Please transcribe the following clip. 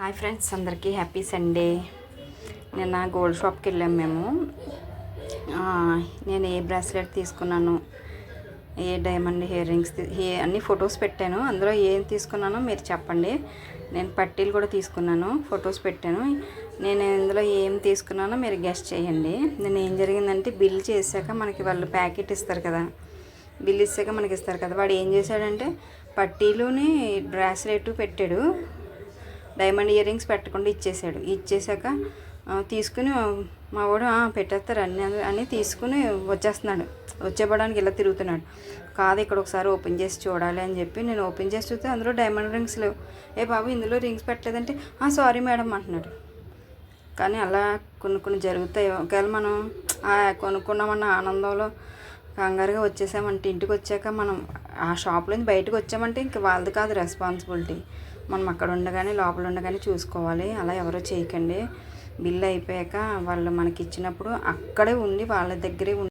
Hi friends అందరికీ happy Sunday. నిన్న gold షాప్కి వెళ్ళాం మేము. నేను ఏ బ్రాస్లెట్ తీసుకున్నాను ఏ డైమండ్ ఇయర్ రింగ్స్ ఏ అన్ని ఫొటోస్ పెట్టాను. అందులో ఏం తీసుకున్నానో మీరు చెప్పండి. నేను పట్టీలు కూడా తీసుకున్నాను ఫొటోస్ పెట్టాను. నేను ఇందులో ఏం తీసుకున్నానో మీరు గెస్ట్ చేయండి. నేను ఏం జరిగిందంటే బిల్ చేశాక మనకి వాళ్ళు ప్యాకెట్ ఇస్తారు కదా. బిల్ ఇచ్చాక మనకి ఇస్తారు కదా. వాడు ఏం చేశాడంటే పట్టీలుని బ్రాస్లెట్ పెట్టాడు. డైమండ్ ఇయర్ రింగ్స్ పెట్టకుండా ఇచ్చేసాడు. ఇచ్చేసాక తీసుకుని మా వాడు పెట్టేస్తారు అన్ని అని తీసుకుని వచ్చేస్తున్నాడు. వచ్చేపడానికి ఇలా తిరుగుతున్నాడు. కాదు ఇక్కడ ఒకసారి ఓపెన్ చేసి చూడాలి అని చెప్పి నేను ఓపెన్ చేసి చూస్తే అందులో డైమండ్ రింగ్స్ లేవు. ఏ బాబు ఇందులో రింగ్స్ పెట్టలేదంటే? సారీ మేడం అంటున్నాడు. కానీ అలా కొన్ని కొన్ని జరుగుతాయి. ఒకవేళ మనం కొనుక్కున్నామన్న ఆనందంలో కంగారుగా వచ్చేసామంటే ఇంటికి వచ్చాక మనం ఆ షాప్లోంచి బయటకు వచ్చామంటే ఇంక వాళ్ళది కాదు రెస్పాన్సిబిలిటీ. మనం అక్కడ ఉండగానే లోపల ఉండగానే చూసుకోవాలి. అలా ఎవరో చేయకండి. బిల్ అయిపోయాక వాళ్ళు మనకి ఇచ్చినప్పుడు అక్కడే ఉండి వాళ్ళ దగ్గరే ఉండి